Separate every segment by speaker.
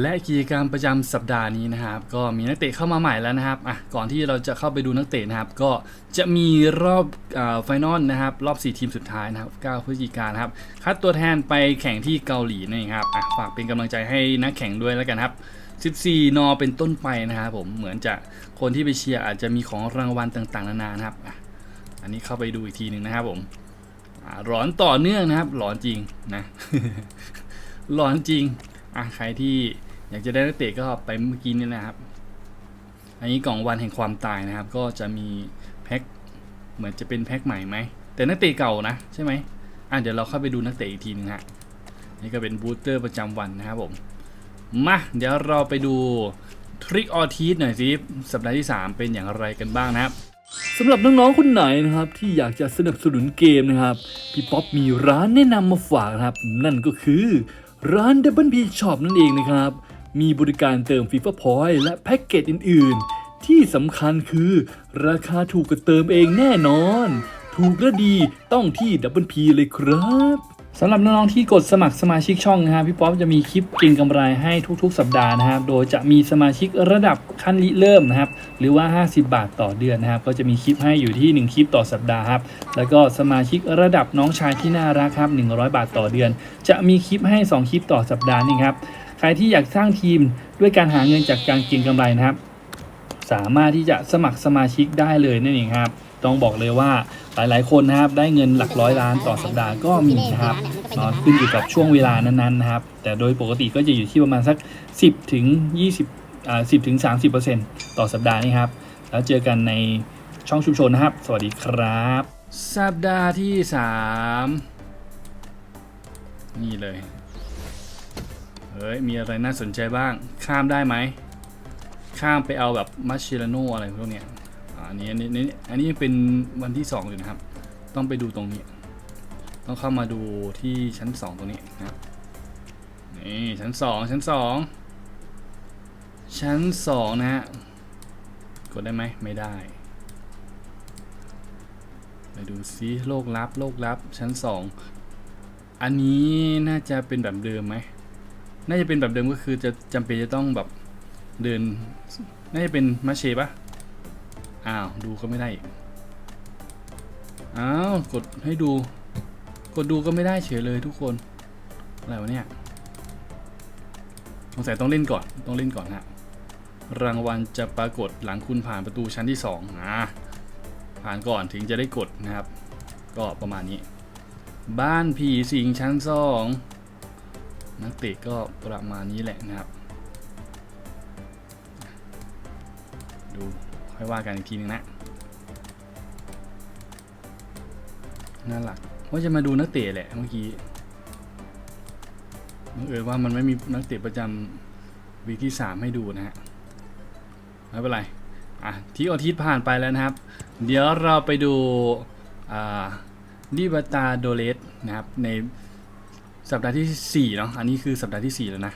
Speaker 1: และกิจกรรมประจำสัปดาห์นี้นะครับ ก็มีนักเตะเข้ามาใหม่แล้วนะครับอะก่อนที่เราจะเข้าไปดูนักเตะนะครับ ก็จะมีรอบไฟนอลนะครับ รอบ 4 ทีมสุดท้ายนะครับ9พฤศจิกายนครับ คัดตัวแทนไปแข่งที่เกาหลีนั่ครับอะฝากเป็นกำลังใจให้นักแข่งด้วยแล้วกันครับ14 นอเป็นต้นไปนะครับผมเหมือนจะคนที่ไปเชียร์อาจจะมีของรางวัลต่างๆ นานานะครับอะอันนี้เข้าไปดูอีกทีหนึ่งนะครับผมอะร้อนต่อเนื่องนะครับร้อนจริงนะร้อนจริง อะใครที่อยากจะได้นักเตะก็ไปเมื่อกี้นี่นะครับ อันนี้กล่องวันแห่งความตายนะครับ ก็จะมีแพ็คเหมือนจะเป็นแพ็คใหม่ไหม แต่นักเตะเก่านะใช่ไหมอะเดี๋ยวเราเข้าไปดูนักเตะอีกทีนึงฮะนี่ก็เป็นบูสเตอร์ประจำวันนะครับผม มาเดี๋ยวเราไปดูทริกออทีสหน่อยสิสัปดาห์ที่ 3 เป็นอย่างไรกันบ้างนะครับ
Speaker 2: สำหรับน้องๆคนไหนนะครับ ที่อยากจะสนับสนุนเกมนะครับ พี่ป๊อปมีร้านแนะนำมาฝากนะครับ นั่นก็คือ ร้าน Double P Shop นั่นเองนะครับ มีบริการเติม FIFA Point และแพ็กเกจอื่น ๆ ที่สำคัญคือราคาถูกกว่าเติมเองแน่นอน ถูกและดีต้องที่ Double P เลยครับ
Speaker 1: สำหรับน้องๆที่กดสมัครสมาชิกช่องนะครับพี่ป๊อปจะมีคลิปเกินกำไรให้ทุกๆ สัปดาห์นะครับโดยจะมีสมาชิกระดับขั้นริเริ่มนะครับหรือว่า 50 บาทต่อเดือนนะครับ ก็จะมีคลิปให้อยู่ที่ 1 คลิปต่อสัปดาห์ครับแล้วก็สมาชิกระดับน้องชายที่น่ารักครับ100 บาทต่อเดือน จะมีคลิปให้ 2 คลิปต่อสัปดาห์นี่ครับใครที่อยากสร้างทีมด้วยการหาเงินจากการเก็งกำไรนะครับ สามารถที่จะสมัครสมาชิกได้เลยนั่นเองครับ ต้องบอกเลยว่าหลายๆ คนนะครับได้เงินหลักร้อยล้านต่อสัปดาห์ก็มีนะครับนาะขึ้นอยู่กับช่วงเวลานั้นๆนะครับ แต่โดยปกติก็จะอยู่ที่ประมาณสัก 10 ถึง 20อ่า10 ถึง 30ต่อสัปดาห์นี่ครับ แล้วเจอกันในช่องชุมชนนะครับ สวัสดีครับ สัปดาห์ที่ 3 นี่เลยเฮ้ย มีอะไรน่าสนใจบ้าง ข้ามได้ไหม ข้ามไปเอาแบบมัชเชลโนอะไรพวกเนี้ย อันนี้อันนี้อันนี้อันนี้เป็นวันที่2อยู่นะครับ ต้องไปดูตรงนี้ ต้องเข้ามาดูที่ชั้น 2 ตรงนี้นะครับนี่ชั้น 2 ชั้น 2 ชั้น 2 นะฮะกดได้ไหมไม่ได้ไปดูซิโลกลับโลกลับชั้น 2 อันนี้น่าจะเป็นแบบเดิมไหมน่าจะเป็นแบบเดิมก็คือจะจำเป็นจะต้องแบบเดิน น่าจะเป็นมาเชปะ อ้าว ดูก็ไม่ได้อีกอ้าว กดให้ดู กดดูก็ไม่ได้เฉยเลยทุกคน อะไรวะเนี่ยสงสัยต้องเล่นก่อน ต้องเล่นก่อนฮะ รางวัลจะปรากฏหลังคุณผ่านประตูชั้นที่2อ่าผ่านก่อนถึงจะได้กดนะครับ ก็ประมาณนี้ บ้านผีสิงชั้นสองนักเตะก็ประมาณนี้แหละนะครับ ค่อยว่ากันอีกทีนึงนะน่าหลักว่าจะมาดูนักเตะแหละเมื่อกี้บังเอิญว่ามันไม่มีนักเตะประจำวีคที่3ให้ดูนะฮะไม่เป็นไรอะที่อาทิตย์ผ่านไปแล้วนะครับ เดี๋ยวเราไปดูอ่าดิบตาโดเลสนะครับในสัปดาห์ที่4เนาะอันนี้คือสัปดาห์ที่ 4 แล้วนะ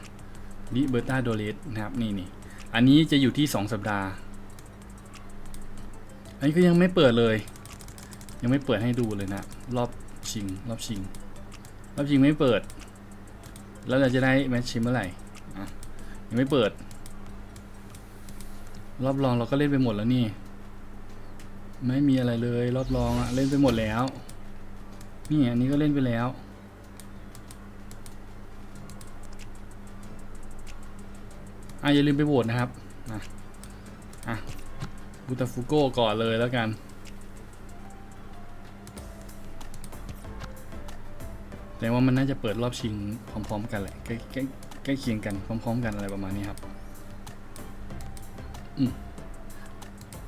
Speaker 1: ดิเบอร์ตาโดเลสนะครับนี่นี่อันนี้จะอยู่ที่ 2 สัปดาห์ อันนี้ก็ยังไม่เปิดเลย ยังไม่เปิดให้ดูเลยนะ รอบชิง รอบชิง รอบชิงไม่เปิด แล้วเราจะได้แมชชิงเมื่อไหร่ยังไม่เปิด รอบรองเราก็เล่นไปหมดแล้วนี่ ไม่มีอะไรเลย รอบรองอะเล่นไปหมดแล้ว นี่อันนี้ก็เล่นไปแล้วอะอย่าลืมไปโหวตนะครับอะอะ บูตาฟูโก้ก่อนเลยแล้วกัน แต่ว่ามันน่าจะเปิดรอบชิงพร้อม ๆ กันแหละใกล้ใกล้ใกล้เคียงกันพร้อม ๆ กันอะไรประมาณนี้ครับ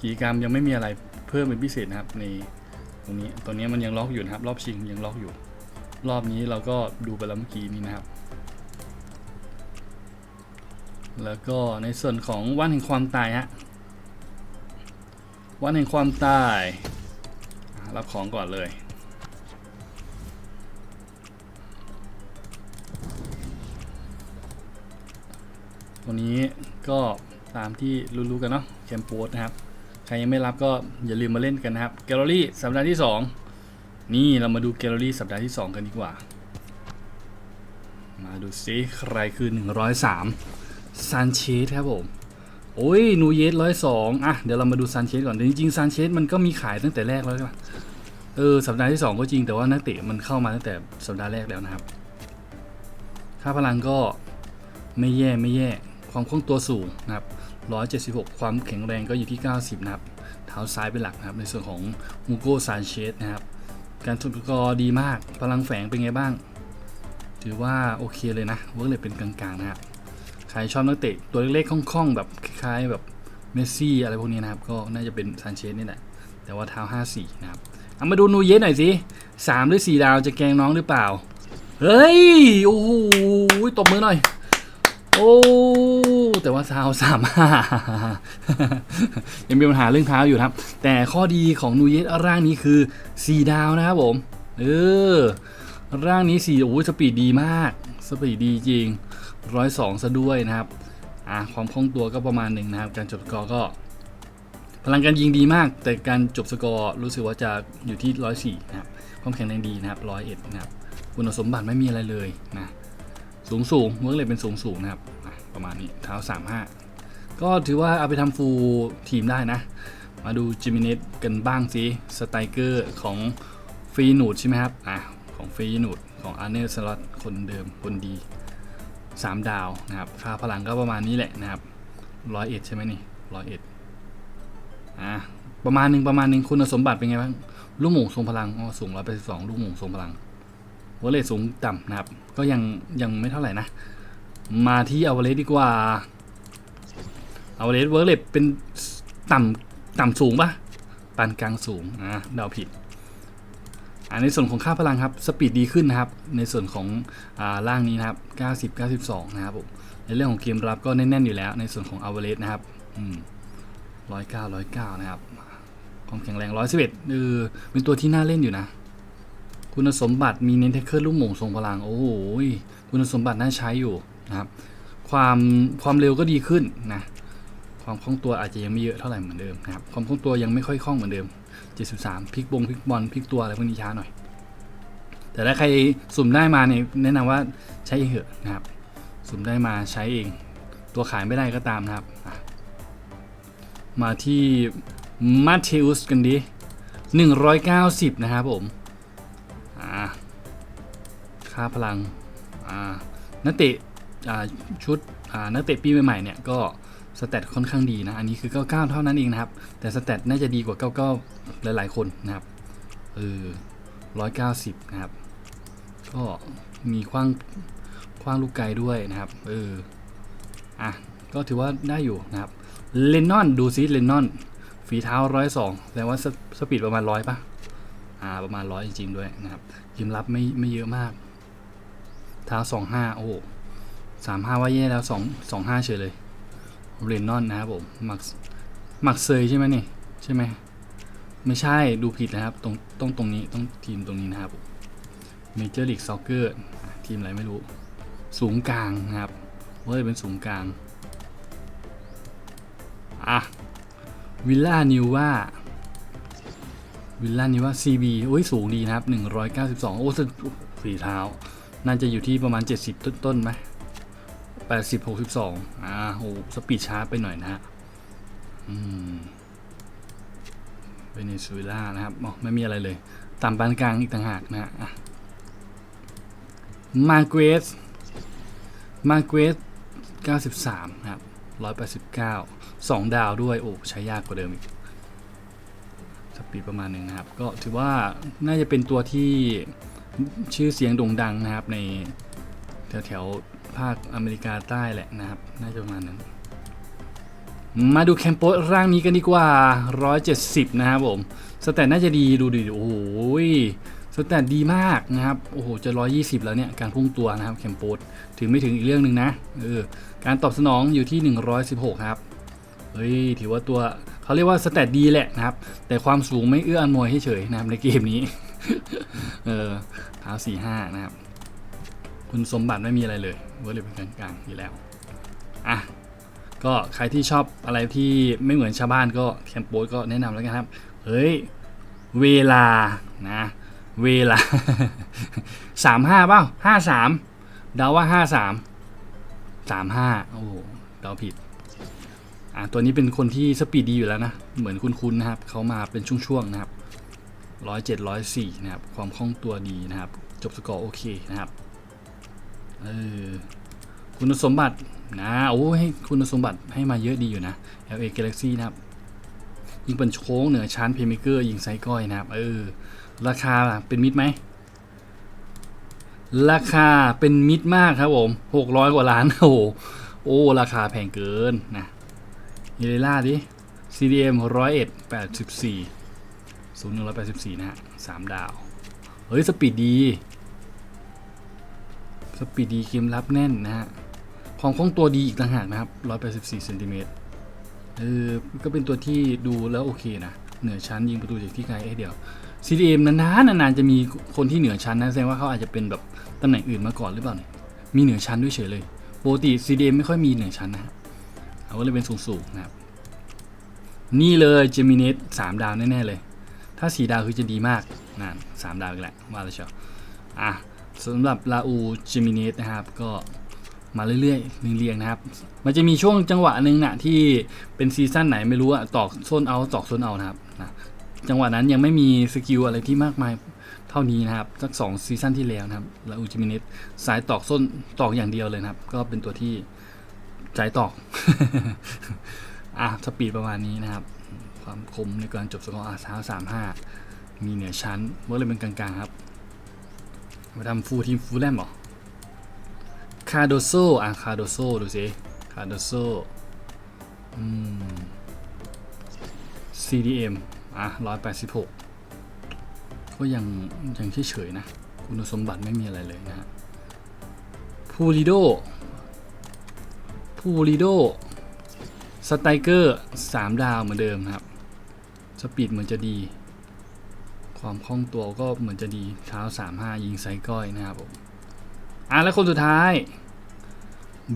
Speaker 1: กิจกรรมยังไม่มีอะไรเพิ่มเป็นพิเศษนะครับ ในตรงนี้ตรงนี้มันยังล็อกอยู่นะครับ รอบชิงยังล็อกอยู่ รอบนี้เราก็ดูไปแล้วเมื่อกี้นี้นะครับ แล้วก็ในส่วนของวันแห่งความตายฮะ วันแห่งความตาย รับของก่อนเลย ตัวนี้ก็ตามที่รู้ๆกันเนาะแคมโปสนะครับ ใครยังไม่รับก็อย่าลืมมาเล่นกันนะครับ แกลเลอรี่สัปดาห์ที่ 2 นี่เรามาดูแกลเลอรี่สัปดาห์ที่ 2 กันดีกว่า มาดูซิใครคือ 103ซานเชสครับผม โอ้ยนูเยสร้อยสองอะ เดี๋ยวเรามาดูซานเชสก่อนจริงๆซานเชสมันก็มีขายตั้งแต่แรกแล้วใช่ปะเออ สัปดาห์ที่ 2 ก็จริงแต่ว่านักเตะมันเข้ามาตั้งแต่สัปดาห์แรกแล้วนะครับ ค่าพลังก็ไม่แย่ไม่แย่ ความคล่องตัวสูงนะครับ 176 ความแข็งแรงก็อยู่ที่ 90 นะครับ เท้าซ้ายเป็นหลักนะครับ ในส่วนของมูโกซานเชสนะครับ การทุนกอดีมาก พลังแฝงเป็นไงบ้าง ถือว่าโอเคเลยนะ เวิร์กเลยเป็นกลางๆนะครับใครชอบนักเตะตัวเล็กๆคล่องๆ แบบ คล้ายๆแบบเมสซี่อะไรพวกนี้นะครับ ก็น่าจะเป็นซานเชสนี่แหละ แต่ว่าเท้า54 นะครับ เอามาดูนูเยสหน่อยสิสามหรือสี่ดาวจะแกงน้องหรือเปล่า เฮ้ย โอ้โหตบมือหน่อย โอ้ แต่ว่าเท้าสามห้ายังมีปัญหาเรื่องเท้าอยู่ครับ แต่ข้อดีของนูเยสร่างนี้คือ4ดาวนะครับผม เออ ร่างนี้4โอ้ยสปีดดีมาก สปีดดีจริงร้อยสองซะด้วยนะครับ อะความคล่องตัวก็ประมาณหนึ่งนะครับ การจบสกอร์ก็ พลังการยิงดีมาก แต่การจบสกอร์รู้สึกว่าจะอยู่ที่ร้อยสี่นะครับความแข็งแรงดีนะครับร้อยเอ็ดนะครับคุณสมบัติไม่มีอะไรเลยนะสูงสูงเวิร์กเลยเป็นสูงสูงนะครับประมาณนี้เท้าสามห้าก็ถือว่าเอาไปทำฟูลทีมได้นะ มาดูจิมิเนตกันบ้างสิสไตเกอร์ของฟรีนูดใช่ไหมครับอะของฟรีนูดของอาร์เนสล็อตคนเดิมคนดี 3 ดาวนะครับค่าพลังก็ประมาณนี้แหละนะครับร้อยเอ็ดใช่ไหมนี่ร้อยเอ็ดอะประมาณหนึ่งประมาณหนึ่งคุณสมบัติเป็นไงบ้างลูกหมูทรงพลังอ๋อสูงร้อยแปดสิบสองลูกหมูทรงพลังวอลเลตสูงต่ำนะครับ ก็ยังยังไม่เท่าไหร่นะ มาที่อวเลสดีกว่าอวเลสเวิร์เลตเป็นต่ำต่ำสูงปะปานกลางสูงอะเดาผิด ในส่วนของค่าพลังครับสปีดดีขึ้นนะครับ ในส่วนของอล่างนี้นะครับ 90 92 นะครับผมในเรื่องของเกมรับก็แน่นๆอยู่แล้ว ในส่วนของอ v e r a g e นะครับอืม109 109นะครับความแข็งแรง111เออเป็นตัวที่น่าเล่นอยู่นะ คุณสมบัติมีเน้นเทคเกอร์ลูกหม่งทรงพลัง โอ้โหคุณสมบัติน่าใช้อยู่นะครับ ความความเร็วก็ดีขึ้นนะ ความคล่องตัวอาจจะยังไม่เยอะเท่าไหร่เหมือนเดิมนะครับความคล่องตัวยังไม่ค่อยคล่องเหมือนเดิม 73พลิกบงพลิกบอลพลิกตัวอะไรพวกนี้ช้าหน่อย แต่ถ้าใครสุ่มได้มาเนี่ยแนะนำว่าใช้เองเถอะนะครับ สุ่มได้มาใช้เอง ตัวขายไม่ได้ก็ตามนะครับ มาที่มาเทอุสกันดี190 นะครับผมอ่าค่าพลังอ่านักเตะชุดนักเตะปีใหม่ๆเนี่ยก็ สแตทค่อนข้างดีนะ อันนี้คือ 99 เท่านั้นเองนะครับ แต่สแตทน่าจะดีกว่า 99 หลาย ๆ คนนะครับ เออ 190 นะครับ ก็มีคว้างคว้างลูกไกลด้วยนะครับ เออ อะ ก็ถือว่าได้อยู่นะครับ เลนนอน ดูซิเลนนอน ฝีเท้า 102แสดงว่าสสปีดประมาณ 100ปะอ่า ประมาณ 100 จริง ๆ ด้วยนะครับยิมรับไม่ไม่เยอะมาก เท้า 25 โอ้โห35ว่าแย่แล้ว2 25เฉยเลย เรนนอนนะครับผมมักมักเซยใช่ไหมนี่ใช่ไหมไม่ใช่ดูผิดนะครับ ตรงต้องตรงนี้ต้องทีมตรงนี้นะครับเมเจอร์ลีกซ็อกเกอร์ทีมอะไรไม่รู้ สูงกลางนะครับเว้ยเป็นสูงกลางอะวิลล่านิวว่าวิลล่านิวว่า CB โอ้ยสูงดีนะครับ 192 โอ้สฝีเท้า น่าจะอยู่ที่ประมาณ 70 ต้นต้นๆไหม 80 62อ่าโหสปีดช้าไปหน่อยนะฮะอืมเวเนซุเอลานะครับอ๋อไม่มีอะไรเลยต่ำปานกลางอีกต่างหากนะฮะมาเกรสมาเกรส93นะครับ189 2 ดาวด้วย โอ้ ใช้ยากกว่าเดิมอีก สปีดประมาณหนึ่งนะครับ ก็ถือว่าน่าจะเป็นตัวที่ชื่อเสียงโด่งดังนะครับในแถวแถวๆ ภาคอเมริกาใต้แหละนะครับ น่าจะประมาณนั้น มาดูแคมโปสร่างนี้กันดีกว่า 170 นะครับผม สแตทน่าจะดีดูดิโอ้โหยสแตทดีมากนะครับ โอ้โห จะ 120 แล้วเนี่ย การพุ่งตัวนะครับแคมโปสถึงไม่ถึงอีกเรื่องหนึ่งนะเออการตอบสนองอยู่ที่ 116 ครับ เฮ้ย ถือว่าตัวเขาเรียกว่าสแตทดีแหละนะครับ แต่ความสูงไม่เอื้ออำนวยให้เฉยนะครับในเกมนี้ เออเท้า45 นะครับ คุณสมบัติไม่มีอะไรเลยเวิร์เลยเป็นกลางๆอยู่แล้วอะก็ใครที่ชอบอะไรที่ไม่เหมือนชาวบ้านก็แคมโปสก็แนะนำแล้วกันครับ เฮ้ย เวลานะเวลาสามห้าเปล่าห้าสามเดาว่าห้าสามสามห้าโอ้เดาผิดอะตัวนี้เป็นคนที่สปีดดีอยู่แล้วนะ เหมือนคุณคุณนะครับเขามาเป็นช่วงๆนะครับร้อยเจ็ดร้อยสี่นะครับ ความคล่องตัวดีนะครับ จบสกอร์โอเคนะครับ เออคุณสมบัตินะโอ้ให้คุณสมบัติให้มาเยอะดีอยู่นะ LA Galaxy นะครับ ยิงเป็นโค้งเหนือชั้นเพย์เมเกอร์ยิงไซก้อยนะครับ เออ ราคาเป็นมิดไหม ราคาเป็นมิดมากครับผมหกร้อยกว่าล้าน โอ้โหโอ้ราคาแพงเกินนะเยเลล่าดิ CDM ร้อยเอ็ดแปดสิบสี่ศูนย์หนึ่งร้อยแปดสิบสี่นะฮะสามดาว เฮ้ย สปีดดี สปีดดีเกมรับแน่นนะฮะความคล่องตัวดีอีกต่างหากนะครับร้อยแปดสิบสี่เซนติเมตรเออก็เป็นตัวที่ดูแล้วโอเคนะ เหนือชั้นยิงประตูจากที่ไกลเอ้เดียว CDM นานๆนานๆจะมีคนที่เหนือชั้นนะแสดงว่าเขาอาจจะเป็นแบบตำแหน่งอื่นมาก่อนหรือเปล่าเนี่ยมีเหนือชั้นด้วยเฉยเลยปกติ CDM ไม่ค่อยมีเหนือชั้นนะฮะเอาก็เลยเป็นสูงๆนะครับ นี่เลยเจมิเนตสามดาวแน่ๆเลย ถ้าสี่ดาวคือจะดีมากนั่นสามดาวอีกแหละว่าแล้วเชียวอะ สำหรับลาอูเจมิเนตนะครับ ก็มาเรื่อยๆเรียงๆนะครับ มันจะมีช่วงจังหวะหนึ่งนะที่เป็นซีซั่นไหนไม่รู้อะตอกโซนเอาตอกโซนเอานะครับนะจังหวะนั้นยังไม่มีสกิลอะไรที่มากมายเท่านี้นะครับ สักสองซีซั่นที่แล้วนะครับลาอูเจมิเนตสายตอกส้นตอกอย่างเดียวเลยนะครับ ก็เป็นตัวที่ใจตอกอะสปีดประมาณนี้นะครับ ความคมในการจบสกอร์อาร์เท้าสามห้ามีเหนือชั้นเมื่อเลยเป็นกลางๆครับ มาทำฟูลทีมฟูลแลมหรอ คาโดโซอะคาโดโซดูสิ คาโดโซอืม CDM อะร้อยแปดสิบหกก็ยังยังเฉยๆนะ คุณสมบัติไม่มีอะไรเลยนะฮะพูลิโดพูลิโดสไตเกอร์สามดาวเหมือนเดิมครับ สปีดเหมือนจะดี ความคล่องตัวก็เหมือนจะดีเท้าสามห้ายิงไซก้อยนะครับผมอะแล้วคนสุดท้าย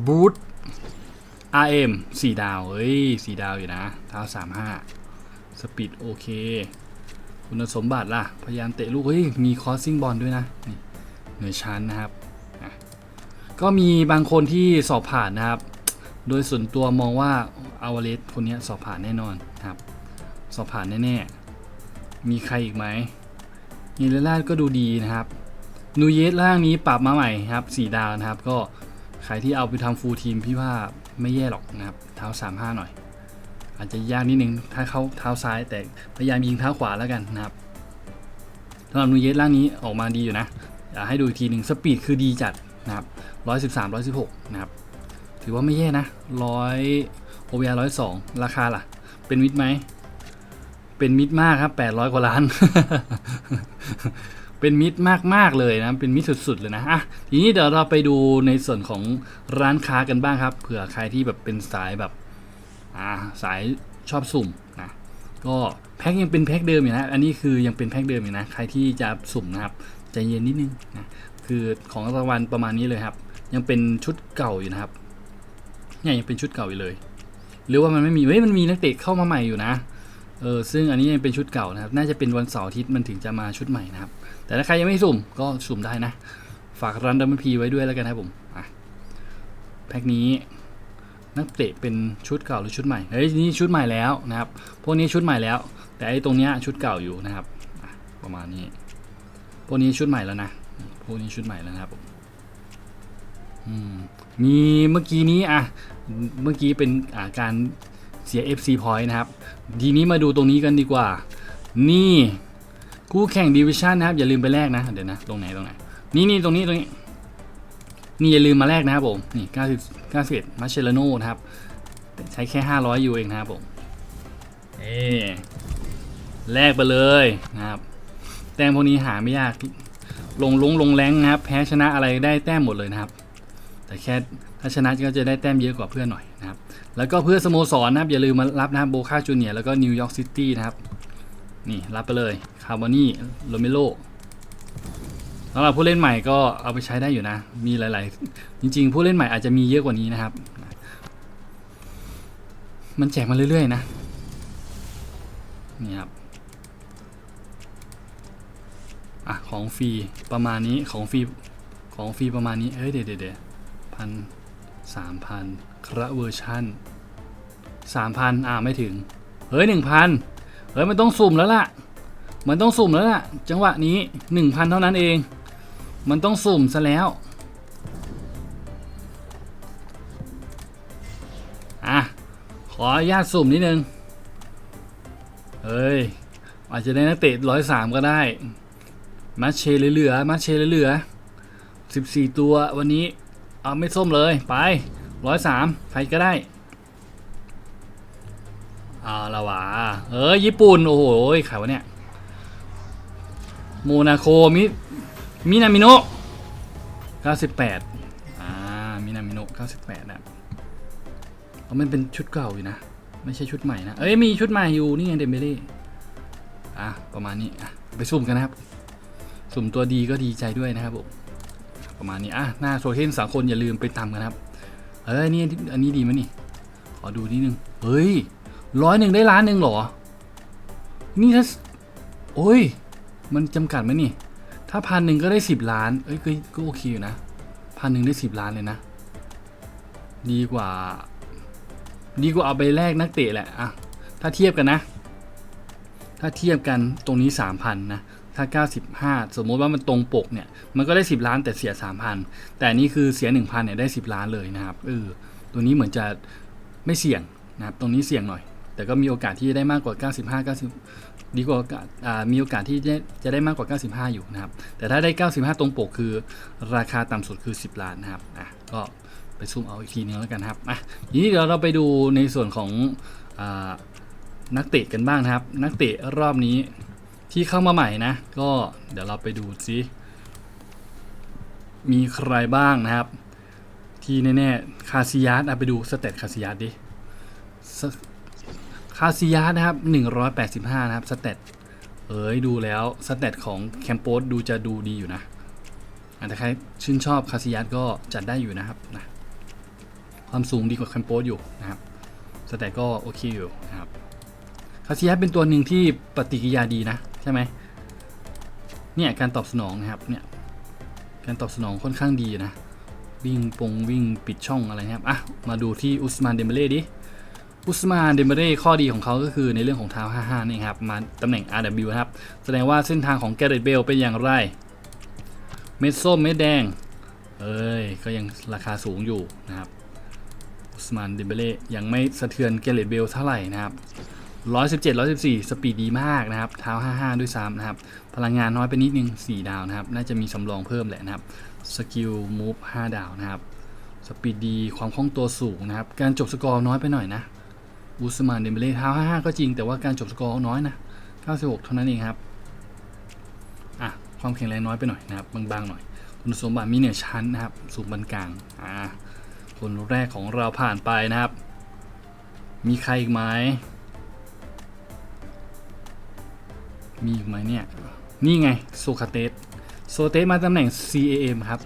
Speaker 1: บูท RM สี่ดาวเฮ้ยสี่ดาวอยู่นะเท้าสามห้าสปีดโอเค คุณสมบัติล่ะ พยายามเตะลูก เฮ้ย มีคอสซิ่งบอลด้วยนะ นี่เหนือชั้นนะครับ ก็มีบางคนที่สอบผ่านนะครับ โดยส่วนตัวมองว่าอาวเลสคนนี้สอบผ่านแน่นอนครับ สอบผ่านแน่ ๆ มีใครอีกไหมยีเลล่าก็ดูดีนะครับ นูเยสล่างนี้ปรับมาใหม่ครับสี่ดาวนะครับ ก็ใครที่เอาไปทำฟูลทีมพี่ว่าไม่แย่หรอกนะครับ เท้าสามห้าหน่อย อาจจะยากนิดนึงถ้าเขาเท้าซ้ายแต่พยายามยิงเท้าขวาแล้วกันนะครับสำหรับนูเยสล่างนี้ออกมาดีอยู่นะอยากให้ดูอีกทีหนึ่งสปีดคือดีจัดนะครับร้อยสิบสามร้อยสิบหกนะครับ ถือว่าไม่แย่นะร้อยโอเวียร้อยสองราคาล่ะ เป็นมิดไหม เป็นมิดมากครับแปดร้อยกว่าล้าน เป็นมิดมากมากๆเลยนะ เป็นมิดสุด ๆ เลยนะอะทีนี้เดี๋ยวเราไปดูในส่วนของร้านค้ากันบ้างครับเผื่อใครที่แบบเป็นสายแบบอ่าสายชอบสุ่มนะก็แพ็คยังเป็นแพ็คเดิมอยู่นะอันนี้คือยังเป็นแพ็คเดิมอยู่นะใครที่จะสุ่มนะครับใจเย็นนิดนึงนะคือของรางวัลประมาณนี้เลยครับ ยังเป็นชุดเก่าอยู่นะครับเนี่ยยังเป็นชุดเก่าอยู่เลย หรือว่ามันไม่มีเฮ้ยมันมีนักเตะเข้ามาใหม่อยู่นะ เออซึ่งอันนี้ยังเป็นชุดเก่านะครับ น่าจะเป็นวันเสาร์อาทิตย์มันถึงจะมาชุดใหม่นะครับ แต่ถ้าใครยังไม่สุ่มก็สุ่มได้นะ ฝากรันดัมพีไว้ด้วยแล้วกันครับผมอะแพ็คนี้นักเตะเป็นชุดเก่าหรือชุดใหม่เฮ้ยนี่ชุดใหม่แล้วนะครับ พวกนี้ชุดใหม่แล้ว แต่ไอ้ตรงเนี้ยชุดเก่าอยู่นะครับ ประมาณนี้ พวกนี้ชุดใหม่แล้วนะ พวกนี้ชุดใหม่แล้วนะครับผมมีเมื่อกี้นี้อะ เมื่อกี้เป็นอ่าการ สีย FC point นะครับ ทีนี้มาดูตรงนี้กันดีกว่า นี่คู่แข่งดิวิชันนะครับ อย่าลืมไปแลกนะ เดี๋ยวนะ ตรงไหนตรงไหน นี่นี่ตรงนี้ตรงนี้ นี่อย่าลืมมาแลกนะครับผม นี่90 91มาเชลโนนะครับ ใช้แค่ 500ยูเองนะครับผม เอแลกไปเลยนะครับ แต้มพวกนี้หาไม่ยาก ลงลงลงแรงนะครับ แพ้ชนะอะไรได้แต้มหมดเลยนะครับ แต่แค่ถ้าชนะก็จะได้แต้มเยอะกว่าเพื่อนหน่อย แล้วก็เพื่อสโมสรนะครับ อย่าลืมมารับนะครับโบคาจูเนียแล้วก็นิวยอร์กซิตี้นะครับ นี่รับไปเลยคาร์บอนี่โรเมโลสำหรับผู้เล่นใหม่ก็เอาไปใช้ได้อยู่นะ มีหลาย ๆ จริง ๆ ผู้เล่นใหม่อาจจะมีเยอะกว่านี้นะครับ มันแจกมาเรื่อย ๆ นะ นี่ครับอะของฟรีประมาณนี้ของฟรีของฟรีประมาณนี้ เอ้ยเดี๋ยวเดี๋ยวเดี๋ยวพันสามพัน คระเวอร์ชันสามพันอ่าไม่ถึง เฮ้ยหนึ่งพันเฮ้ยมันต้องสุ่มแล้วล่ะ มันต้องสุ่มแล้วล่ะ จังหวะนี้หนึ่งพันเท่านั้นเอง มันต้องสุ่มซะแล้วอะขออนุญาตสุ่มนิดนึง เฮ้ย อาจจะได้นักเตะร้อยสามก็ได้ มาเชเหลือมาเชเหลือสิบสี่ตัววันนี้ เอาไม่ส้มเลยไป ร้อยสามใครก็ได้เอาละวะเอ้ยญี่ปุ่น โอ้โหใครวะเนี่ยโมนาโคมิมินามิโนะ98 อ่า มินามิโนะ98นะเพราะมันเป็นชุดเก่าอยู่นะ ไม่ใช่ชุดใหม่นะ เอ้ย มีชุดใหม่อยู่ นี่ไงเดมเบเล่อะ ประมาณนี้ อะ ไปสุ่มกันนะครับ สุ่มตัวดีก็ดีใจด้วยนะครับผม ประมาณนี้ อะ หน้าโซเทนสามคนอย่าลืมไปตามกันครับ เอ้ยนี่อันนี้ดีไหมนี่ ขอดูนิดนึง เฮ้ยร้อยหนึ่งได้ล้านหนึ่งเหรอ นี่ถ้า โอ้ย มันจำกัดไหมนี่ ถ้าพันหนึ่งก็ได้สิบล้าน เอ้ยกก็โอเคอยู่นะ พันหนึ่งได้สิบล้านเลยนะ ดีกว่า ดีกว่าเอาไปแลกนักเตะแหละอะถ้าเทียบกันนะ ถ้าเทียบกันตรงนี้สามพันนะ ถ้า 95 สมมติว่ามันตรงปกเนี่ย มันก็ได้ 10 ล้านแต่เสีย 3,000 แต่นี่คือเสีย 1,000เนี่ยได้ 10 ล้านเลยนะครับเออตัวนี้เหมือนจะไม่เสี่ยงนะครับ ตรงนี้เสี่ยงหน่อย แต่ก็มีโอกาสที่จะได้มากกว่า 95 90 ดีกว่าามีโอกาสที่จะจะได้มากกว่า 95 อยู่นะครับ แต่ถ้าได้ 95 ตรงปกคือ ราคาต่ำสุดคือ 10 ล้านนะครับ อะ ก็ไปซูมเอาอีกทีนึงแล้วกันครับ อะ ทีนี้เดี๋ยวเราไปดูในส่วนของอนักเตะกันบ้างนะครับ นักเตะรอบนี้ ที่เข้ามาใหม่นะ ก็เดี๋ยวเราไปดูซิ มีใครบ้างนะครับ ที่แน่ๆคาซิยัสเอาไปดูสเตตคาซิยัสดิคาซิยัสนะครับ 185 นะครับสเตตเอ้ยดูแล้วสเตตของแคมโปสดูจะดูดีอยู่นะอาจจะใครชื่นชอบคาซิยัสก็จัดได้อยู่นะครับนะความสูงดีกว่าแคมโปสอยู่นะครับสเตตก็โอเคอยู่นะครับคาซิยัสเป็นตัวหนึ่งที่ปฏิกิริยาดีนะ ใช่ไหมเนี่ยการตอบสนองนะครับเนี่ยการตอบสนองค่อนข้างดีนะ วิ่งปงวิ่งปิดช่องอะไรนะครับอะมาดูที่อุสมานเดมเบเล่ดิอุสมานเดมเบเล่ข้อดีของเขาก็คือในเรื่องของเท้า 55 นี่ครับ มาตำแหน่ง RW นะครับ แสดงว่าเส้นทางของแกเรตเบลเป็นอย่างไร เม็ดส้มเม็ดแดง เอ้ย ก็ยังราคาสูงอยู่นะครับ อุสมานเดมเบเล่ยังไม่สะเทือนแกเรตเบลเท่าไหร่นะครับ 117 114 สปีดดีมากนะครับ เท้า 55 ด้วยซ้ำนะครับ พลังงานน้อยไปนิดนึง 4 ดาวนะครับ น่าจะมีสำรองเพิ่มแหละนะครับ สกิลมูฟ 5 ดาวนะครับ สปีดดี ความคล่องตัวสูงนะครับ การจบสกอร์น้อยไปหน่อยนะอุสมานเดมเบเล่เท้า 55 ก็จริง แต่ว่าการจบสกอร์น้อยนะ 96 เท่านั้นเองครับ อะ ความแข็งแรงน้อยไปหน่อยนะครับ บางๆหน่อย คุณสมบัติมีเหนือชั้นนะครับ สูงปานกลาง อ่า คนแรกของเราผ่านไปนะครับ มีใครอีกไหม มีอีกไหมเนี่ย นี่ไงโซคาเตสโซเตสมาตำแหน่ง CAM ครับ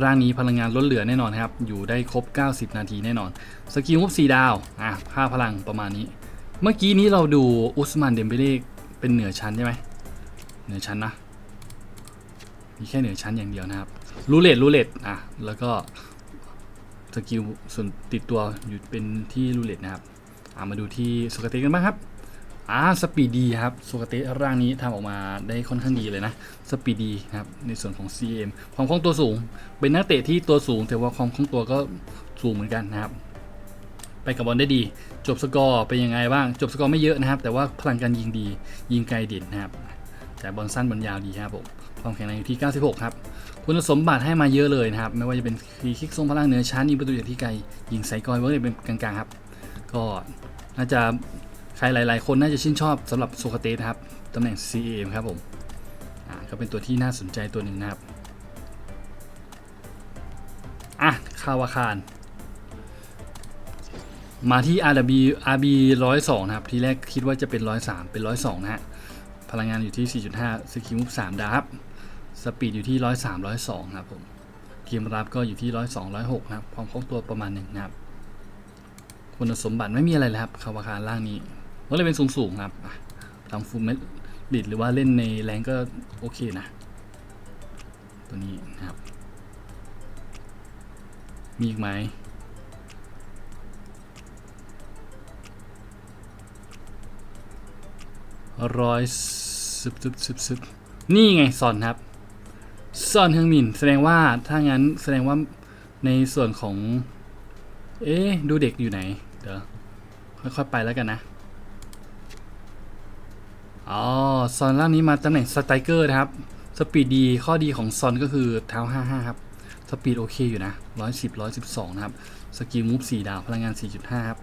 Speaker 1: ร่างนี้พลังงานล้นเหลือแน่นอนครับ อยู่ได้ครบ 90 นาทีแน่นอน สกิลมุฟ4ดาว อะค่าพลังประมาณนี้ เมื่อกี้นี้เราดูอุสมานเดมเบเล่เป็นเหนือชั้นใช่ไหม เหนือชั้นนะ มีแค่เหนือชั้นอย่างเดียวนะครับ รูเลตรูเลตอะ แล้วก็สกิลส่วนติดตัวอยู่เป็นที่รูเลตนะครับ อะมาดูที่โซคาเตสกันบ้างครับ อ่าสปีดดีครับโซกาเตะร่างนี้ทำออกมาได้ค่อนข้างดีเลยนะสปีดดีครับในส่วนของ CM ความคล่องตัวสูง เป็นนักเตะที่ตัวสูง แต่ว่าความคล่องตัวก็สูงเหมือนกันนะครับไปกับบอลได้ดี จบสกอร์เป็นยังไงบ้าง จบสกอร์ไม่เยอะนะครับ แต่ว่าพลังการยิงดี ยิงไกลเด่นนะครับ แต่บอลสั้นบอลยาวดีครับผมความแข็งแรงอยู่ที่ 96 ครับ คุณสมบัติให้มาเยอะเลยนะครับ ไม่ว่าจะเป็นฟรีคิกทรงพลังเหนือชั้นยิงประตูจากที่ไกล ยิงไซกอยเวิร์กเป็นกลางๆครับ ก็น่าจะ ใครหลาย ๆ คนน่าจะชื่นชอบสำหรับโซคาเตสครับตำแหน่ง CAM ครับผมอ่าก็เป็นตัวที่น่าสนใจตัวหนึ่งนะครับอะคาวาคารมาที่ RB RB 102 นะครับ ทีแรกคิดว่าจะเป็น 103 เป็น 102 นะฮะ พลังงานอยู่ที่ 4.5 สกิลมุฟ3ดาวครับสปีดอยู่ที่ 103 102 ครับผม เกมรับก็อยู่ที่ 102 106 นะครับ ความคล่องตัวประมาณหนึ่งนะครับ คุณสมบัติไม่มีอะไรเลยครับคาวาคารล่างนี้ ก็เลยเป็นสูงสูงครับทำฟูลเมดิดหรือว่าเล่นในแรงก็โอเคนะ ตัวนี้นะครับ มีอีกไหมร้อยสิบสิบสิบสิบนี่ไงซอนครับซอนเฮืองมินแสดงว่าถ้างั้นแสดงว่าในส่วนของ เอ๊ดูเด็กอยู่ไหน เดี๋ยวค่อยๆไปแล้วกันนะ อ๋อซอนล่างนี้มาตำแหน่งสไตรเกอร์นะครับ สปีดดี ข้อดีของซอนก็คือเท้า 55 ครับ สปีดโอเคอยู่นะ 110 112 นะครับ สกิลมูฟ 4 ดาว พลังงาน 4.5 ครับ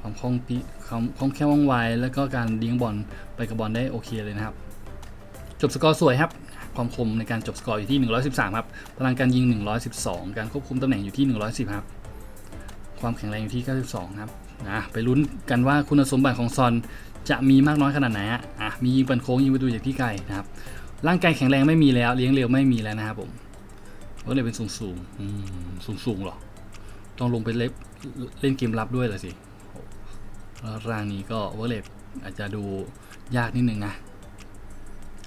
Speaker 1: ความคล่องปีความคล่องแคล่วว่องไว แล้วก็การเลี้ยงบอลไปกับบอลได้โอเคเลยนะครับ จบสกอร์สวยครับ ความคมในการจบสกอร์อยู่ที่ 113 ครับ พลังการยิง 112 การควบคุมตำแหน่งอยู่ที่ 110 ครับ ความแข็งแรงอยู่ที่ 92 ครับ นะ ไปลุ้นกันว่าคุณสมบัติของซอน จะมีมากน้อยขนาดไหนอะอะมียิงปันโค้งยิงประตูจากที่ไกลนะครับร่างกายแข็งแรงไม่มีแล้ว เลี้ยงเร็วไม่มีแล้วนะครับผมก็เลยเป็นสูงสูงสูงสูงหรอ ต้องลงไปเล่นเล่นเกมรับด้วยเหรอสิแล้วร่างนี้ก็เวอร์เลบอาจจะดูยากนิดนึงนะ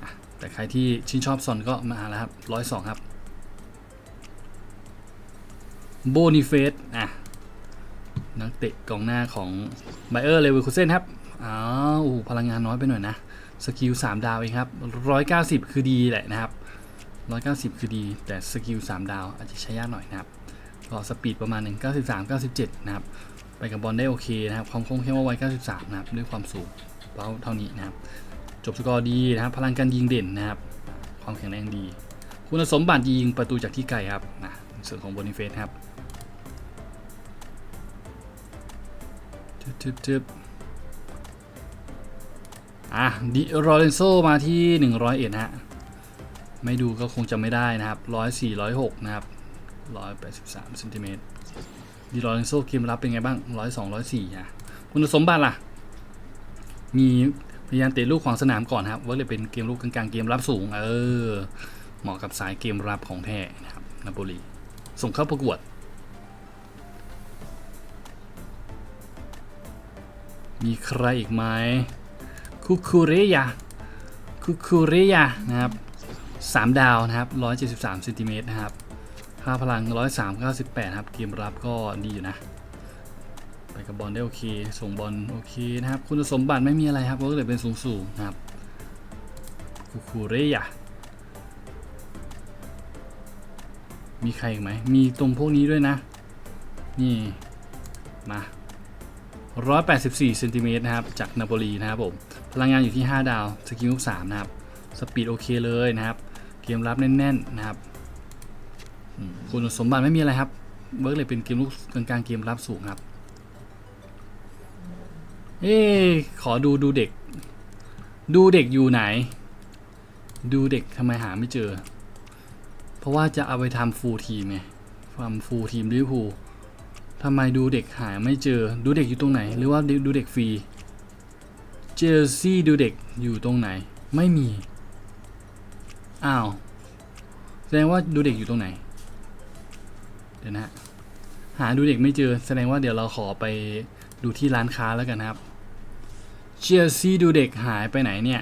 Speaker 1: อะแต่ใครที่ชื่นชอบซอนก็มาแล้วครับร้อยสองครับโบนิเฟสอะนักเตะกองหน้าของไบเออร์เลเวอร์คูเซนครับ อ้าวพลังงานน้อยไปหน่อยนะ สกิล3ดาวเองครับ190คือดีแหละนะครับ190คือดี แต่สกิล3ดาวอาจจะใช้ยากหน่อยนะครับก็สปีดประมาณ1 93 97นะครับ ไปกับบอลได้โอเคนะครับความคงเข้มว่าไว้93นะครับ ด้วยความสูงเป้าเท่านี้นะครับ จบสกอร์ดีนะครับ พลังการยิงเด่นนะครับ ความแข็งแรงดี คุณสมบัติยิงประตูจากที่ไกลครับนะส่วนของโบนิเฟสครับทึบทึบ อะดิโรเลนโซมาที่ 101ฮะไม่ดูก็คงจะไม่ได้นะครับ 104 106 นะครับ 183เซนติเมตรดิโรเลนโซเกมรับเป็นไงบ้าง 102 104อะคุณสมบัติล่ะ มีพยายามเตะลูกขวางสนามก่อนครับว่าเลยเป็นเกมลูกกลางๆเกมรับสูง เออ เหมาะกับสายเกมรับของแท้นะครับนาโปลีส่งเข้าประกวด มีใครอีกไหม คุคูเรยาคุคูเรยานะครับ3ดาวนะครับ173เซนติเมตรนะครับค่าพลัง103 98ครับเกมรับก็ดีอยู่นะไปกับบอลได้โอเค ส่งบอลโอเคนะครับ คุณสมบัติไม่มีอะไรครับก็เลยเป็นสูงสูงนะครับคุคูเรยามีใครอีกไหม มีตรงพวกนี้ด้วยนะ นี่ มา 184เซนติเมตรนะครับ จากนาโปลีนะครับผม พลังงานอยู่ที่ 5 ดาว สกิลลูก3นะครับ สปีดโอเคเลยนะครับ เกมรับแน่นๆนะครับอืมคุณสมบัติไม่มีอะไรครับ เบิร์กเลยเป็นเกมลูกกลางๆเกมรับสูงครับ เอ๊ขอดูดูเด็ก ดูเด็กอยู่ไหน ดูเด็กทำไมหาไม่เจอ เพราะว่าจะเอาไปทำฟูลทีมไงทำฟูลทีมลิเวอร์พูลทำไมดูเด็กหาไม่เจอ ดูเด็กอยู่ตรงไหน หรือว่าดูเด็กฟรี เจอซี่ดูเด็กอยู่ตรงไหน ไม่มี อ้าว แสดงว่าดูเด็กอยู่ตรงไหน เดี๋ยวนะหาดูเด็กไม่เจอ แสดงว่าเดี๋ยวเราขอไปดูที่ร้านค้าแล้วกันครับ เจอซี่ดูเด็กหายไปไหนเนี่ย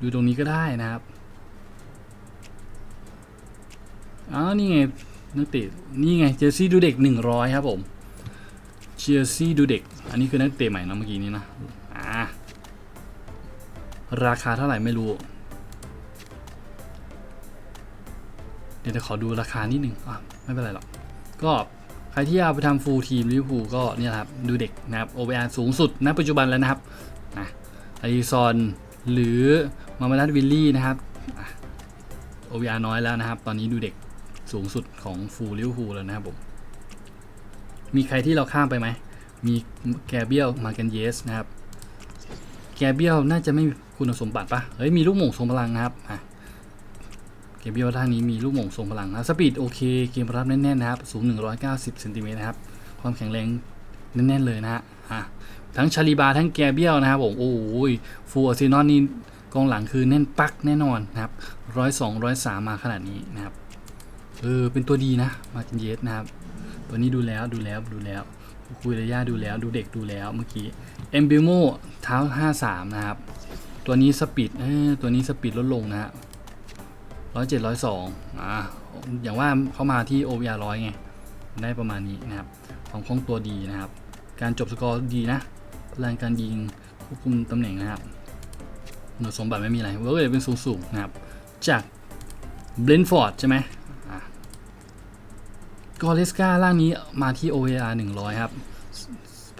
Speaker 1: ดูตรงนี้ก็ได้นะครับอ้าวนี่ไงนักเตะนี่ไงเจอซี่ดูเด็ก100ครับผมเจอซี่ดูเด็ก อันนี้คือนักเตะใหม่นะเมื่อกี้นี้นะ ราคาเท่าไหร่ไม่รู้ เดี๋ยวจะขอดูราคานิดนึงอะไม่เป็นไรหรอก ก็ใครที่เอาไปทำฟูลทีมลิเวอร์พูลก็เนี่ยครับ ดูเด็กนะครับ OBR สูงสุดณปัจจุบันแล้วนะครับนะอลิซอนหรือมามาดัตวิลลี่นะครับอะ OBR น้อยแล้วนะครับ ตอนนี้ดูเด็กสูงสุดของฟูลลิเวอร์พูลแล้วนะครับผม มีใครที่เราข้ามไปไหม มีแกเบียลมาเกนเยสนะครับ แกเบียลน่าจะไม่ คุณสมบัติปะเฮ้ยมีลูกหม่งทรงพลังนะครับอะแกเบียลท่างนี้มีลูกหม่งทรงพลังนะสปีดโอเคเกมรับแน่นๆนะครับสูง 190เซนติเมตรนะครับความแข็งแรงแน่นๆเลยนะฮะอะทั้งชาลีบาทั้งแกเบียลนะครับผมโอ้ยฟูอาร์เซนอลนี่กองหลังคือแน่นปักแน่นอนนะครับร้อยสองร้อยสามมาขนาดนี้นะครับเออเป็นตัวดีนะมาตินเยสนะครับตัวนี้ดูแล้วดูแล้วดูแล้วคุยระยะดูแล้วดูเด็กดูแล้วเมื่อกี้เอ็มบิโมเท้า53 นะครับ ตัวนี้สปีดตัวนี้สปีดลดลงนะฮะร้อยเจ็ดร้อยสองอ่าอย่างว่าเขามาที่ OVR ร้อยไง ได้ประมาณนี้นะครับความคล่องตัวดีนะครับ การจบสกอร์ดีนะพลังการยิงควบคุมตำแหน่งนะครับคุณสมบัติไม่มีอะไรเวิร์กเรทเป็นสูงสูงนะครับ จากเบลนฟอร์ดใช่ไหมอะกอเลสกาล่างนี้มาที่ OAR 100 ครับ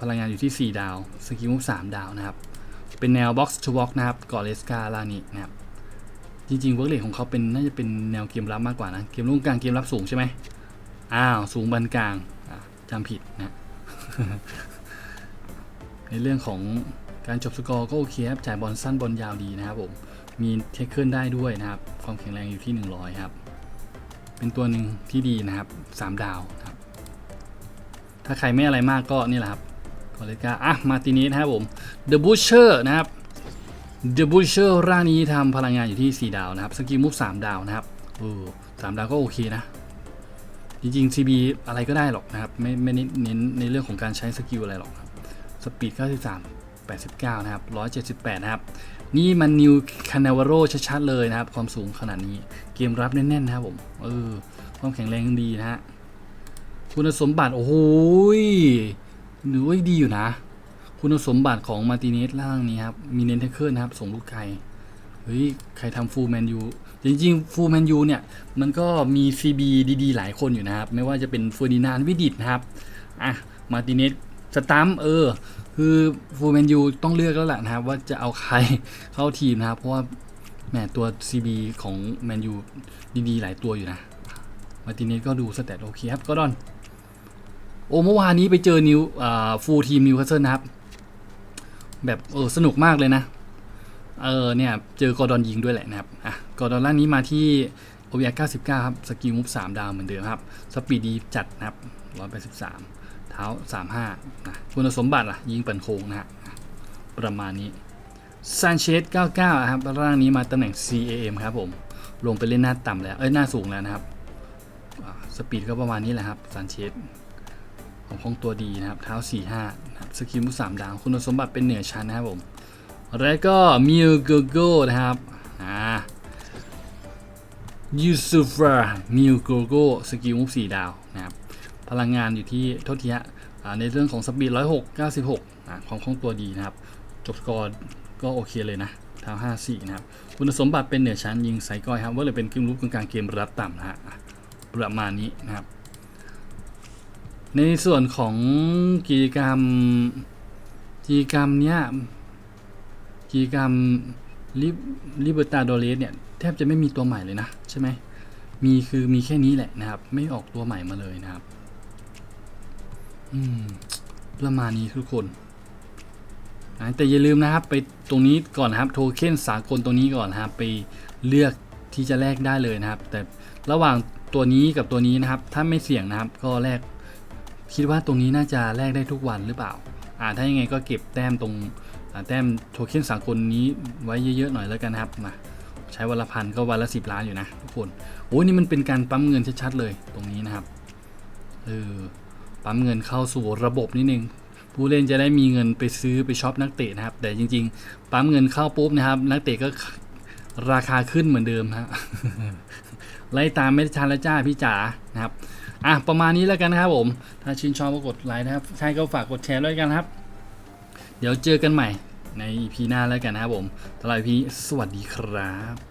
Speaker 1: พลังงานอยู่ที่ 4 ดาว สกิลมุ3ดาวนะครับ เป็นแนว Box to Box นะครับกอเลสกาล่างนี้นะครับจริงๆเวิร์กเรทของเขาเป็นน่าจะเป็นแนวเกมรับมากกว่านะเกมรุ่งกลางเกมรับสูงใช่ไหมอ้าวสูงบันกลางจำผิดนะในเรื่องของการจบสกอร์ก็โอเคครับจ่ายบอลสั้นบอลยาวดีนะครับผมมีเทคเกิลได้ด้วยนะครับ ความแข็งแรงอยู่ที่ 100 ครับ เป็นตัวหนึ่งที่ดีนะครับ 3 ดาวครับ ถ้าใครไม่อะไรมากก็นี่แหละครับ กอเลกาอะมาตินี้นะครับผม The Butcher นะครับ The Butcher ร่างนี้ทำพลังงานอยู่ที่ 4 ดาวนะครับ สกิลมูฟ3ดาวนะครับเออสามดาวก็โอเคนะ จริงๆ CB อะไรก็ได้หรอกนะครับ ไม่ไม่ได้เน้นในเรื่องของการใช้สกิลอะไรหรอกสปีด 93 89 นะครับ 178 นะครับ นี่มันนิวคานาวโรชัดๆเลยนะครับ ความสูงขนาดนี้ เกมรับแน่นๆนะครับผม เออ ความแข็งแรงดีนะฮะ คุณสมบัติ โอ้โหย หรือว่าดีอยู่นะ คุณสมบัติของมาติเนสล่างนี้ครับ มีเน้นเทคเคิลนะครับ ส่งลูกไกล เฮ้ย ใครทำฟูลแมนยู จริงๆ ฟูลแมนยูเนี่ย มันก็มี CB ดีๆ หลายคนอยู่นะครับ ไม่ว่าจะเป็นเฟอร์ดินานวิดิตนะครับ อะ มาติเนสสตัมเออ คือฟูลแมนยูต้องเลือกแล้วแหละนะครับ ว่าจะเอาใครเข้าทีมนะครับ เพราะว่าแหมตัว CB ของแมนยูดีๆ หลายตัวอยู่นะ มาติเนสก็ดูสเตตโอเคครับก็ดอน โอ้เมื่อวานนี้ไปเจอนิวฟูลทีมนิวคาสเซิลนะครับ แบบเออสนุกมากเลยนะ เออเนี่ยเจอกอร์ดอนยิงด้วยแหละนะครับอะกอร์ดอนล่านี้มาที่โอเวีย99ครับสกิลมุฟ3ดาวเหมือนเดิมครับสปีดดีจัดนะครับ183เท้า35นะคุณสมบัติล่ะยิงปั่นโค้งนะฮะประมาณนี้ซานเชส99 ครับร่างนี้มาตำแหน่ง CAM ครับผม ลงไปเล่นหน้าต่ำแล้ว เอ้ย หน้าสูงแล้วนะครับ สปีดก็ประมาณนี้แหละครับซานเชส ของคล่องตัวดีนะครับเท้า 4 5นะครับสกิลมุสามดาว คุณสมบัติเป็นเหนือชั้นนะครับผมแล้วก็มิวโกโก้นะครับอ่ายูซูฟรามิวโกโก้สกิลมุสี่ดาวนะครับพลังงานอยู่ที่โทษทีฮะอ่าในเรื่องของสปีด106 96อ่าความคล่องตัวดีนะครับ จบสกอร์ก็โอเคเลยนะเท้า54นะครับคุณสมบัติเป็นเหนือชั้นยิงไซก้อยครับว่าเลยเป็นเกมรุกกลางเกมรับต่ำนะฮะประมาณนี้นะครับ ในส่วนของกิจกรรมกิจกรรมเนี้ยกิจกรรมลิลิเบอร์ตาโดเรสเนี่ย แทบจะไม่มีตัวใหม่เลยนะ ใช่ไหมมีคือมีแค่นี้แหละนะครับ ไม่ออกตัวใหม่มาเลยนะครับ อืม ประมาณนี้ทุกคนแต่อย่าลืมนะครับ ไปตรงนี้ก่อนนะครับ โทเค็นสากลตรงนี้ก่อนนะครับ ไปเลือกที่จะแลกได้เลยนะครับ แต่ระหว่างตัวนี้กับตัวนี้นะครับ ถ้าไม่เสี่ยงนะครับ ก็แลก คิดว่าตรงนี้น่าจะแลกได้ทุกวันหรือเปล่าอ่าถ้ายังไงก็เก็บแต้มตรงแต้มโทเค็นสากลนี้ไว้เยอะๆหน่อยแล้วกันครับมาใช้วันละพันก็วันละสิบล้านอยู่นะทุกคนโอ้ยนี่มันเป็นการปั๊มเงินชัดๆเลยตรงนี้นะครับเออปั๊มเงินเข้าสู่ระบบนิดนึงผู้เล่นจะได้มีเงินไปซื้อไปช็อปนักเตะนะครับ แต่จริง ๆ ปั๊มเงินเข้าปุ๊บนะครับ นักเตะก็ราคาขึ้นเหมือนเดิมฮะไล่ตามไม่ทันแล้วจ้าพี่จ๋านะครับ อะประมาณนี้แล้วกันนะครับผม ถ้าชื่นชอบก็กดไลค์นะครับ ใช่ก็ฝากกดแชร์ด้วยกันครับ เดี๋ยวเจอกันใหม่ใน EP หน้าแล้วกันนะครับผมตลอด EP สวัสดีครับ